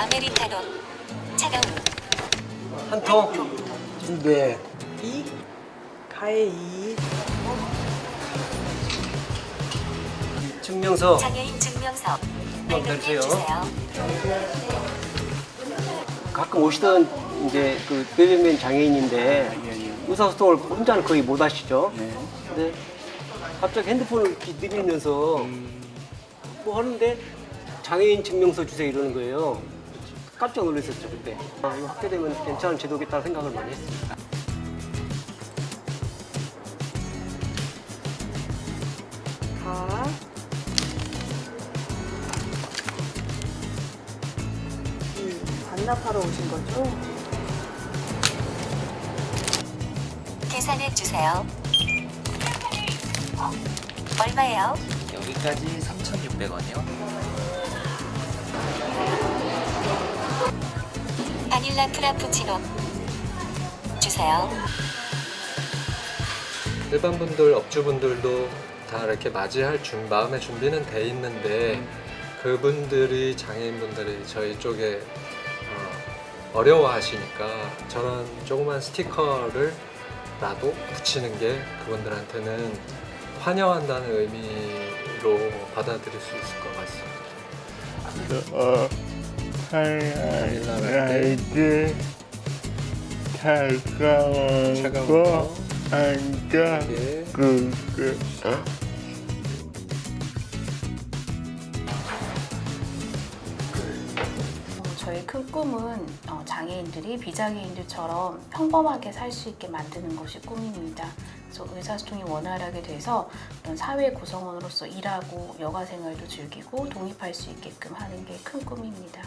아메리카노. 차가운. 한 통. 네. 이 가의 이 증명서. 장애인 증명서. 한번 발급해 내주세요. 주세요. 가끔 오시던 이제 그 뇌변면 장애인인데 의사소통을 혼자는 거의 못 하시죠. 네. 근데 갑자기 핸드폰을 이렇게 들이면서 뭐 하는데 장애인 증명서 주세요 이러는 거예요. 깜짝 놀랐었죠 그때. 아, 이거 확대되면 괜찮은 제도겠다 생각을 많이 했습니다. 가. 이 반납하러 오신 거죠? 계산해 주세요. 얼마예요? 여기까지 3,600원이요. 바닐라 프라푸치노. 주세요. 일반 분들, 업주분들도 다 이렇게 맞이할 준, 마음의 준비는 돼 있는데 그분들이 장애인분들이 저희 쪽에 어, 어려워하시니까 저런 조그만 스티커를 라도 붙이는 게 그분들한테는 환영한다는 의미로 받아들일 수 있을 것 같습니다. 어, 하이라이트 차가운 차가운 거 거. 앉아 예. 그, 그, 저의 큰 꿈은 어, 장애인들이 비장애인들처럼 평범하게 살 수 있게 만드는 것이 꿈입니다. 그래서 의사소통이 원활하게 돼서 어떤 사회 구성원으로서 일하고 여가 생활도 즐기고 독립할 수 있게끔 하는 게 큰 꿈입니다.